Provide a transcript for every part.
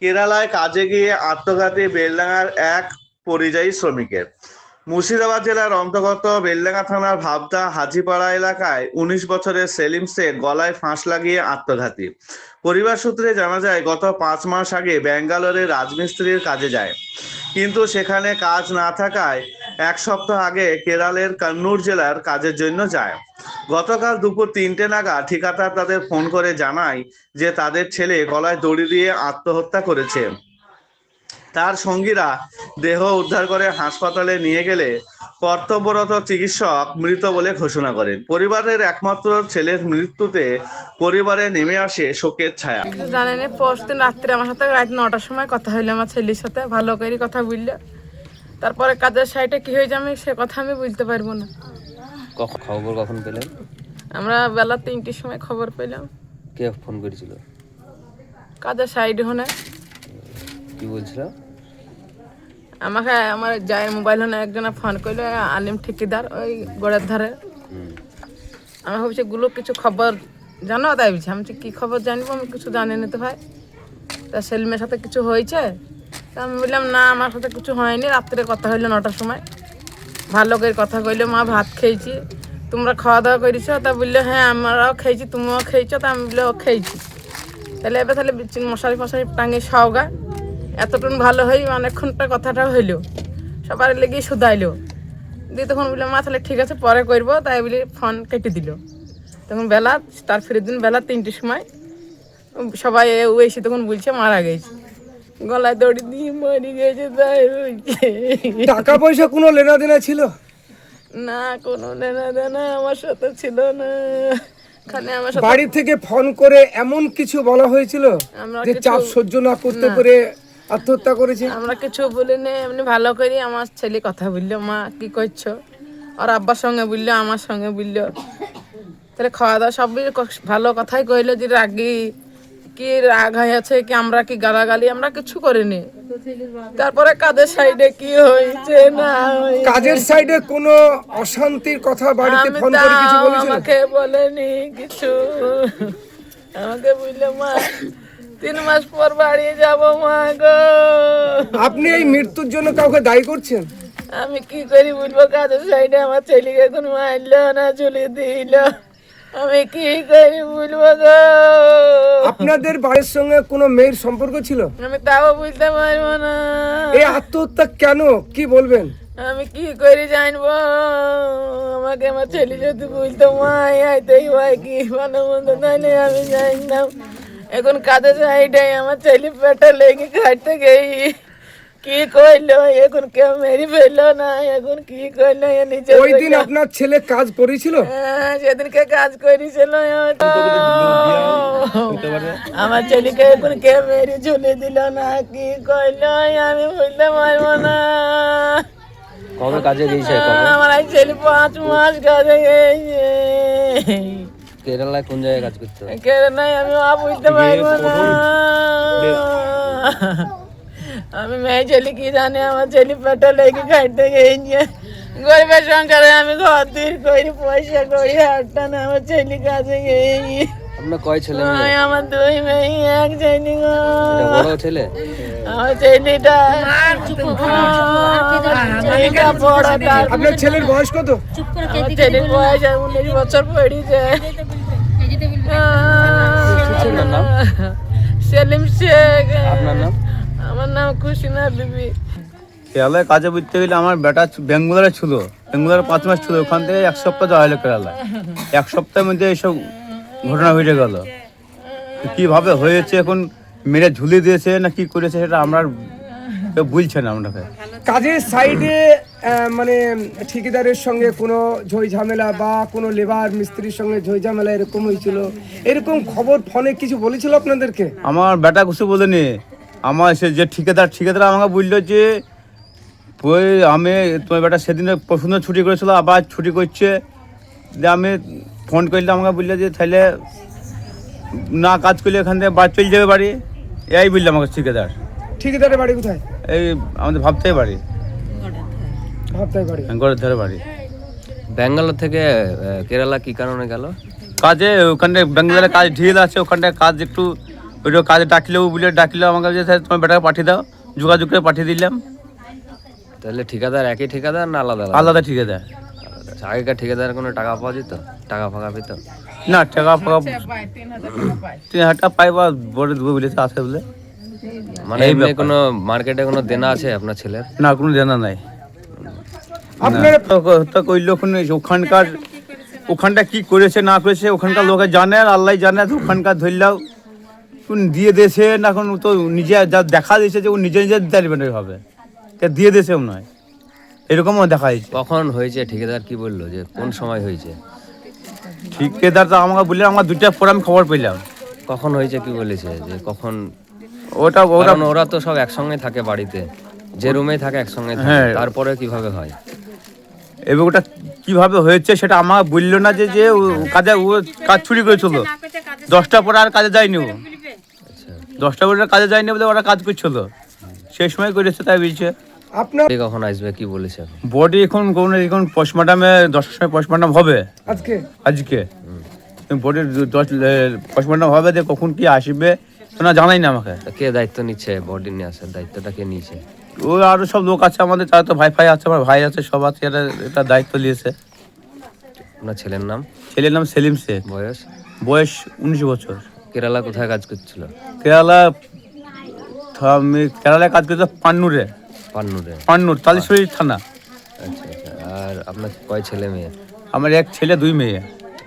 কেরালায় কাজে গিয়ে আত্মঘাতী বেলডাঙ্গার এক পরিযায়ী শ্রমিকের। মুর্শিদাবাদ জেলার অন্তর্গত বেলডাঙ্গা থানার ভাবদা হাজিপাড়া এলাকায় উনিশ বছরের সেলিম শেখ গলায় ফাঁস লাগিয়ে আত্মঘাতী। পরিবার সূত্রে জানা যায়, গত পাঁচ মাস আগে ব্যাঙ্গালোরে রাজমিস্ত্রির কাজে যায়। কিন্তু সেখানে কাজ না থাকায় এক সপ্তাহ আগে কেরালের কান্নুর জেলার কাজের জন্য যায়। গতকাল দুপুর তিনটে নাগাদ ঠিকাদার তাদের ফোন করে জানায় যে তাদের ছেলে গলায় দড়ি দিয়ে আত্মহত্যা করেছে। তার সঙ্গীরা দেহ উদ্ধার করে হাসপাতালে নিয়ে গেলে কর্তব্যরত চিকিৎসক মৃত বলে ঘোষণা করেন। পরিবারের একমাত্র ছেলের মৃত্যুতে পরিবারে নেমে আসে শোকের ছায়া। জানেন পরশু রাত্রে আমার সাথে রাত নটার সময় কথা হইল, আমার ছেলের সাথে ভালো করে কথা বলল তারপরে কাজের সাইডে কি হয়েছে আমি সে কথা আমি বুঝতে পারব না। খবর কখন পেলেন? আমরা বেলা তিনটের সময় খবর পেলাম। কে ফোন করেছিল? কাজের সাইড হনে। কি বলছিল? আমাকে আমার জায়ের মোবাইল হনে একজনে ফোন করল আলিম ঠিকিদার ওই গোড়ের ধারে। আমি ভাবছি গুলো কিছু খবর জানো? তাই বলছি আমি কি খবর জানব আমি কিছু জানি না তো ভাই। তা সেলিমের সাথে কিছু হয়েছে? তা আমি বললাম না আমার সাথে কিছু হয়নি রাত্রে কথা হইল নটার সময়। ভালো করে কথা কইলো মা ভাত খেয়েছি। তোমরা খাওয়া দাওয়া করেছ? তা বলল হ্যাঁ আমরাও খেয়েছি তুমিও খেয়েছো। তা আমি বলল "ও, খেয়েছি। তাহলে এবার তাহলে মশারি ফশারি টাঙিয়ে সওগা এতটুকু ভালো হই অনেকক্ষণটা কথাটা হইল। সবার লেগে শুধাইলো। দিয়ে তখন বললাম মা তাহলে ঠিক আছে পরে করব। তাই বলে ফোন কেটে দিল। তখন বেলা তার ফের দিন বেলা তিনটের সময় সবাই এসে তখন বলছে মারা গেছে। গলায় দড়ি দিয়ে মরে গেছে তাই টাকা পয়সা কোনো লেনা দেনা ছিল? না কোনো দেনা দেনা আমার সাথে ছিল না। বাড়ি থেকে ফোন করে এমন কিছু বলা হয়েছিল যে চাপ সহ্য না করতে পেরে আত্মহত্যা করেছে? আমরা কিছু বলি না এমনি ভালো করি। আমার ছেলে কথা বলল মা কি করছ? আর আব্বার সঙ্গে বলল আমার সঙ্গে বলল। তাহলে খাওয়া দাওয়া সব ভালো কথাই কইলো যে রাগি। কি রাগ হয়ে আছে কি আমরা কি গালাগালি আমরা কিছু করিনি। তারপরে কাদের সাইডে কি হয়েছে না হয়েছে? কাজের সাইডে কোনো অশান্তির কথা বাড়িতে ফোন করে কিছু বলেছিল? আমাকে বলেনি কিছু। আমাকে বুঝলে মা তিন মাস পর বাড়ি যাব মা গো। আপনি এই মৃত্যুর জন্য কাউকে দায়ী করছেন? আমি কি করি বলব? কাজের সাইডে আমার ছেলেকে এখন মারলো না চলে দিল। আমি কি করি বলব গো? আপনাদের বাড়ির সঙ্গে কোনো মেয়ের সম্পর্ক ছিল? আমি তাও বুঝতে পারব না। এই আত্মহত্যা কেন? কি বলবেন? আমি কি করে জানব? আমাকে আমার ছেলে যদি বুঝতো মাই আইতেই হয় কি ভালো মন্দ তাহলে আমি জানতাম। এখন কাজের সাইডে আমার ছেলে পেটে লেগে খাটতে গেই। কি করল এখন কেউ মেরে ফেলল না এখন কি করল এ নিজে ওই দিন আপনার ছেলে কাজ করেছিল? হ্যাঁ, সেদিনকে কাজ করেছিল আমার ছেলেকে এখন কে মেরে ঝুলে দিল না কি করল আমি বুঝতে পারব না। কবে কাজে গিয়েছে আমার এই ছেলে পাঁচ মাস কাজে গেছে কেরালায় কোন জায়গায় কাজ করতে কে নাই আমি বুঝতে পারব না। আমি মেয়ে ছেলে কি জানি আমার ছেলে পেটে লেগে খাইতে গেছে গরিবের সংসারে আমি ঘর দিয়ে করি পয়সা করি হাটটা না আমার ছেলে কাজে গেছি আপনার কয় ছেলে মেয়ে ওই আমার দুই মেয়ে এক ছেলে গো। এটা বড় ছেলে? আমার ছেলেটা ছেলেটা বড় আপনার ছেলের বয়স কত? আমার ছেলের বয়স উনিশ বছর পড়িছে। সেলিম শেখ। আপনার নাম? আমার নাম খুশিনা বিবি। কেরালায় কাজে বুঝতে গেলে আমার বেটা বেঙ্গুলারে ছিল। বেঙ্গুলারে পাঁচ মাস ছিল ওখান থেকে এক সপ্তাহ যাওয়া হলো কেরালায়। এক সপ্তাহের মধ্যে এইসব ঘটনা ঘটে গেল। কীভাবে হয়েছে এখন? মেরে ঝুলিয়ে দিয়েছে না কি করেছে সেটা আমরা বুঝছে না আপনাকে কাজের সাইডে মানে ঠিকাদারের সঙ্গে কোনো ঝই ঝামেলা বা কোনো লেবার মিস্ত্রির সঙ্গে ঝই ঝামেলা এরকম হয়েছিল। এরকম খবর ফোনে কিছু বলেছিল আপনাদেরকে? আমার বেটা কিছু বলেনি। আমার সে যে ঠিকাদার ঠিকাদার আমাকে বলল যে ওই আমি তোমার বেটা সেদিনে প্রথম ছুটি করেছিল আবার ছুটি করছে। দিয়ে আমি ফোন করলে আমাকে বলল যে তাহলে না কাজ করলে এখান থেকে বাড়ি চলে যাবে বাড়ি। এই বলল আমাকে ঠিকাদার। ঠিকাদারের বাড়ি কোথায়? এই আমাদের ভাবতে বাড়ি। ভাবতাই বাড়ি। ঘরের ধারে বাড়ি। ব্যাঙ্গালোর থেকে কেরালা কি কারণে গেল? কাজে ওখানে ব্যাঙ্গালোরে কাজ ঢিল আছে ওখানটায় কাজ একটু ওইটা কাজে ডাকলেও বলে ডাকলেও আমাকে যে স্যার তোমার বেটাকে পাঠিয়ে দাও। যোগাযোগ করে পাঠিয়ে দিলাম। তাহলে ঠিকাদার একই ঠিকাদার না আলাদা আলাদা? ঠিকাদার। আচ্ছা, আগেকার ঠিকাদার কোনো টাকা পাওয়া যেত? টাকা ফাঁকা পেত? না টাকা ফাঁকা তিন হাজার টাকা পাই বা বলে দেবো বলেছে আছে বলে। মানে এই এমনি কোনো মার্কেটে কোনো দেনা আছে আপনার ছেলের? না কোনো জানা নাই। আপনার তো তো কইলো ওখানে ওখানকার ওখানটা কি করেছে না করেছে ওখানকার লোকে জানে আর আল্লাহ জানে ওখানকার ধরলেও। দিয়ে দেছে না এখন তো নিজে যা দেখা দিয়েছে যে ও নিজে নিজে দিতে পারবে হবে দিয়ে দেছে মনে হয় এরকমও দেখা দিয়েছে কখন হয়েছে ঠিকাদার কি বলল যে কোন সময় হয়েছে? ঠিকাদার তো আমাকে বললে আমার দুটা পরে আমি খবর পেলাম। কখন হয়েছে কি বলেছে? যে কখন? ওটা ওরা ওরা তো সব একসঙ্গে থাকে বাড়িতে। যে রুমে থাকে একসঙ্গে থাকে। হ্যাঁ। তারপরে কীভাবে হয়? এবার ওটা কীভাবে হয়েছে সেটা আমাকে বলল না যে যে কাজে ও কাজ চুরি করেছিল। দশটা পরে আর কাজে যায়নি ও। দশটা পরে কাজে যায়নি বলে ওরা কাজ করছিল। সেই সময় করেছে তাই বলছে। আপনার কখন আসবে কি বলেছে? বডি এখন কোন এখন পোস্টমর্টমে দশটার সময় পোস্টমর্টম হবে। আজকে? আজকে। বডির দশ পোস্টমর্টম হবে যে কখন কি আসবে না জানাই না আমাকে। কে দায়িত্ব নিচ্ছে বডি নিয়ে আসার? দায়িত্বটা কে নিয়েছে? ও আরও সব লোক আছে আমাদের তারা তো ভাই ফাই আছে আমার ভাই আছে সব আছে এটা এটা দায়িত্ব নিয়েছে। আপনার ছেলের নাম? ছেলের নাম সেলিম শেখ। বয়স? বয়স উনিশ বছর। কেরালা কোথায় কাজ করছিল? কেরালা থা- আমি কেরালায় কাজ করতে পান্নুরে। পান্নুরে। পান্নুর তালিশরী থানা। আচ্ছা আচ্ছা আর আপনার কয় ছেলে মেয়ে? আমার এক ছেলে দুই মেয়ে।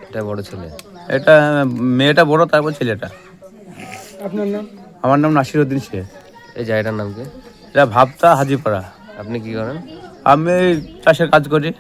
এটা বড় ছেলে? এটা মেয়েটা বড় তারপর ছেলেটা। আপনার নাম? আমার নাম নাসির উদ্দিন শেখ। এই জায়গাটার নাম কি? এটা ভাবতা হাজিপাড়া। আপনি কি করেন? আমি চাষের কাজ করি।